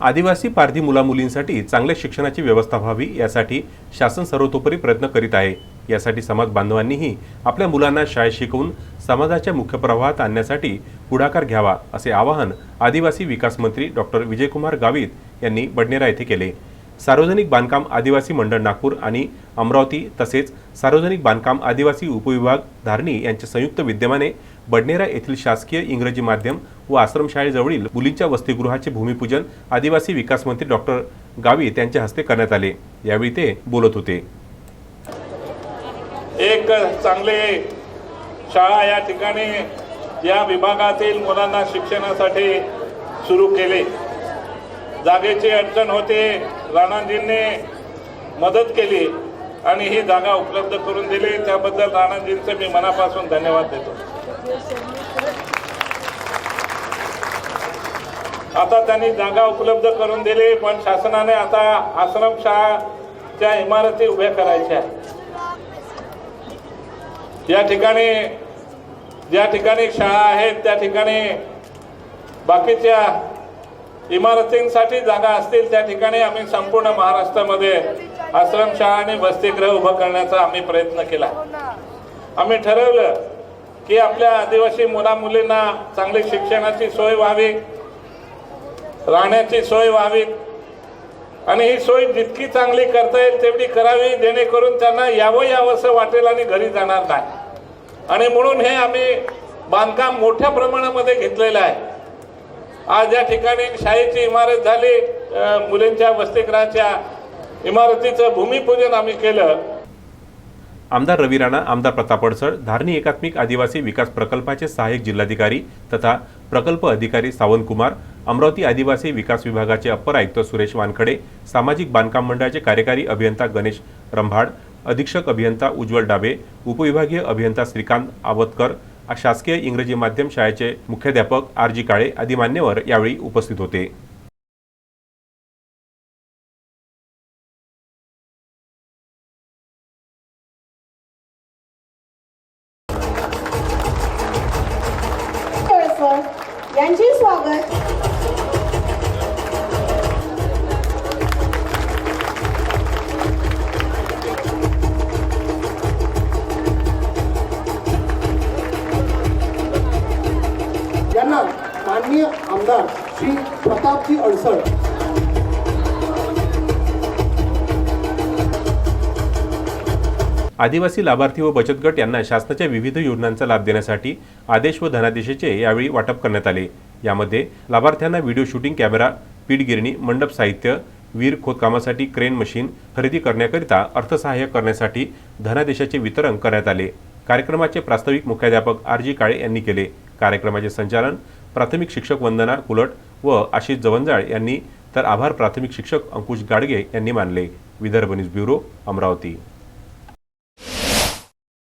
आदिवासी पारधी मुलामुलींसाठी चांगल्या शिक्षणाची व्यवस्था व्हावी यासाठी शासन सर्वतोपरी प्रयत्न करीत आहे. यासाठी समाज बांधवांनीही आपल्या मुलांना शाळेत शिकवून समाजाच्या मुख्य प्रवाहात आणण्यासाठी पुढाकार घ्यावा असे आवाहन आदिवासी विकास मंत्री डॉक्टर विजयकुमार गावित यांनी बडनेरा येथे केले. सार्वजनिक बांधकाम आदिवासी मंडळ नागपूर आणि अमरावती तसेच सार्वजनिक बांधकाम आदिवासी उपविभाग धारणी यांच्या संयुक्त विद्यमाने बडनेरा येथील शासकीय इंग्रजी माध्यम व आश्रमशाळेजवळील मुलींच्या वसतिगृहाचे भूमिपूजन आदिवासी विकास मंत्री डॉक्टर गावित यांच्या हस्ते करण्यात आले. यावेळी ते बोलत होते. एक चांगले शाळा या ठिकाणी या विभागातील मुलांना शिक्षणासाठी सुरू केले. जागेची अडचण होते राणाजींनी मदत केली आणि ही जागा उपलब्ध करून दिली. त्याबद्दल राणाजींचे मी मनापासून धन्यवाद देतो. आता त्यांनी जागा उपलब्ध करून दिली पण शासनाने आता आश्रमशाळाच्या इमारती उभ्या करायच्या. या ठिकाणी ज्या ठिकाणी शाळा आहेत त्या ठिकाणी बाकीच्या इमारतींसाठी जागा असतील त्या ठिकाणी आम्ही संपूर्ण महाराष्ट्रामध्ये आश्रमशाळा आणि वसतिगृह उभं करण्याचा आम्ही प्रयत्न केला. आम्ही ठरवलं की आपल्या आदिवासी मुला मुलींना चांगली शिक्षणाची सोय व्हावी. राहण्याची सोय व्हावी. आणि ही सोय जितकी चांगली करता येईल तेवढी करावी जेणेकरून त्यांना यावं यावंसं वाटेल आणि घरी जाणार नाही. आणि म्हणून हे आम्ही बांधकाम मोठ्या प्रमाणामध्ये घेतलेलं आहे. आज या ठिकाणी शाळेची इमारत झाली मुलींच्या वसतिगृहाच्या इमारतीचं भूमिपूजन आम्ही केलं. आमदार रवी राणा आमदार प्रताप अडसळ धारणी एकात्मिक आदिवासी विकास प्रकल्पाचे सहाय्यक जिल्हाधिकारी तथा प्रकल्प अधिकारी सावंत कुमार अमरावती आदिवासी विकास विभागाचे अप्पर आयुक्त सुरेश वानखडे सामाजिक बांधकाम मंडळाचे कार्यकारी अभियंता गणेश रंभाड अधीक्षक अभियंता उज्ज्वल डाबे उपविभागीय अभियंता श्रीकांत आवतकर शासकीय इंग्रजी माध्यम शाळेचे मुख्याध्यापक आर जी काळे आदी मान्यवर यावेळी उपस्थित होते. यांचे स्वागत. माननीय आमदार श्री प्रतापजी अडसळ. आदिवासी लाभार्थी व बचत गट यांना शासनाच्या विविध योजनांचा लाभ देण्यासाठी आदेश व धनादेशाचे यावेळी वाटप करण्यात आले. यामध्ये लाभार्थ्यांना व्हिडिओ शूटिंग कॅमेरा पीठ गिरणी मंडप साहित्य वीर खोदकामासाठी क्रेन मशीन खरेदी करण्याकरिता अर्थसहाय्य करण्यासाठी धनादेशाचे वितरण करण्यात आले. कार्यक्रमाचे प्रास्ताविक मुख्याध्यापक आर जी काळे यांनी केले. कार्यक्रमाचे संचालन प्राथमिक शिक्षक वंदना कुलट व आशिष जवंजाळ यांनी तर आभार प्राथमिक शिक्षक अंकुश गाडगे यांनी मानले. Vidarbha news bureau Amravati.